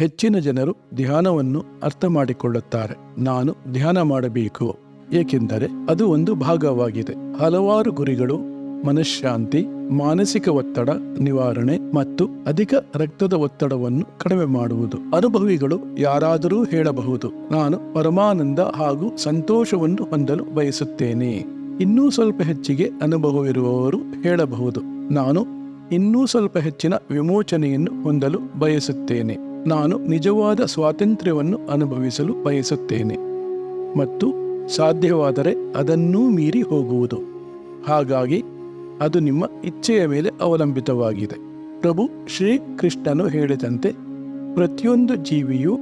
ಹೆಚ್ಚಿನ ಜನರು ಧ್ಯಾನವನ್ನು ಅರ್ಥ ಮಾಡಿಕೊಳ್ಳುತ್ತಾರೆ ನಾನು ಧ್ಯಾನ ಮಾಡಬೇಕು. ಏಕೆಂದರೆ ಅದು ಒಂದು ಭಾಗವಾಗಿದೆ. ಹಲವಾರು ಗುರಿಗಳು, ಮನಃಶಾಂತಿ, ಮಾನಸಿಕ ಒತ್ತಡ, ನಿವಾರಣೆ ಮತ್ತು ಅಧಿಕ ರಕ್ತದ ಒತ್ತಡವನ್ನು ಕಡಿಮೆ ಮಾಡುವುದು. ಅನುಭವಿಗಳು ಯಾರಾದರೂ ಹೇಳಬಹುದು, ನಾನು ಪರಮಾನಂದ ಹಾಗೂ ಸಂತೋಷವನ್ನು ಹೊಂದಲು ಬಯಸುತ್ತೇನೆ. ಇನ್ನೂ ಸ್ವಲ್ಪ ಹೆಚ್ಚಿಗೆ ಅನುಭವವಿರುವವರು ಹೇಳಬಹುದು, ನಾನು ಇನ್ನೂ ಸ್ವಲ್ಪ ಹೆಚ್ಚಿನ ವಿಮೋಚನೆಯನ್ನು ಹೊಂದಲು ಬಯಸುತ್ತೇನೆ. ನಾನು ನಿಜವಾದ ಸ್ವಾತಂತ್ರ್ಯವನ್ನು ಅನುಭವಿಸಲು ಬಯಸುತ್ತೇನೆ ಮತ್ತು ಸಾಧ್ಯವಾದರೆ ಅದನ್ನೂ ಮೀರಿ ಹೋಗುವುದು. ಹಾಗಾಗಿ ಅದು ನಿಮ್ಮ ಇಚ್ಛೆಯ ಮೇಲೆ ಅವಲಂಬಿತವಾಗಿದೆ. ಪ್ರಭು ಶ್ರೀಕೃಷ್ಣನು ಹೇಳಿದಂತೆ ಪ್ರತಿಯೊಂದು ಜೀವಿಯು,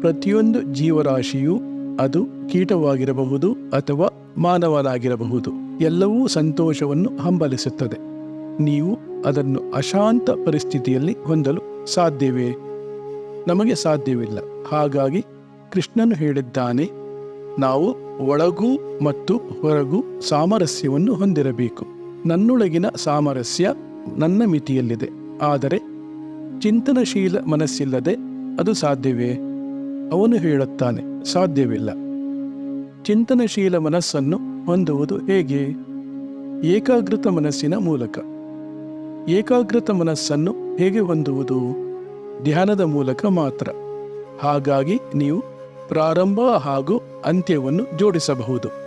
ಪ್ರತಿಯೊಂದು ಜೀವರಾಶಿಯು ಅದು ಕೀಟವಾಗಿರಬಹುದು ಅಥವಾ ಮಾನವನಾಗಿರಬಹುದು. ಎಲ್ಲವೂ ಸಂತೋಷವನ್ನು ಹಂಬಲಿಸುತ್ತದೆ. ನೀವು ಅದನ್ನು ಅಶಾಂತ ಪರಿಸ್ಥಿತಿಯಲ್ಲಿ ಹೊಂದಲು ಸಾಧ್ಯವೇ? ನಮಗೆ ಸಾಧ್ಯವಿಲ್ಲ. ಹಾಗಾಗಿ ಕೃಷ್ಣನು ಹೇಳಿದ್ದಾನೆ, ನಾವು ಒಳಗೂ ಮತ್ತು ಹೊರಗೂ ಸಾಮರಸ್ಯವನ್ನು ಹೊಂದಿರಬೇಕು. ನನ್ನೊಳಗಿನ ಸಾಮರಸ್ಯ ನನ್ನ ಮಿತಿಯಲ್ಲಿದೆ. ಆದರೆ ಚಿಂತನಶೀಲ ಮನಸ್ಸಿಲ್ಲದೆ ಅದು ಸಾಧ್ಯವೇ? ಅವನು ಹೇಳುತ್ತಾನೆ, ಸಾಧ್ಯವಿಲ್ಲ. ಚಿಂತನಶೀಲ ಮನಸ್ಸನ್ನು ಹೊಂದುವುದು ಹೇಗೆ? ಏಕಾಗ್ರತ ಮನಸ್ಸಿನ ಮೂಲಕ. ಏಕಾಗ್ರತ ಮನಸ್ಸನ್ನು ಹೇಗೆ ಹೊಂದುವುದು? ಧ್ಯಾನದ ಮೂಲಕ ಮಾತ್ರ. ಹಾಗಾಗಿ ನೀವು ಪ್ರಾರಂಭ ಹಾಗೂ ಅಂತ್ಯವನ್ನು ಜೋಡಿಸಬಹುದು.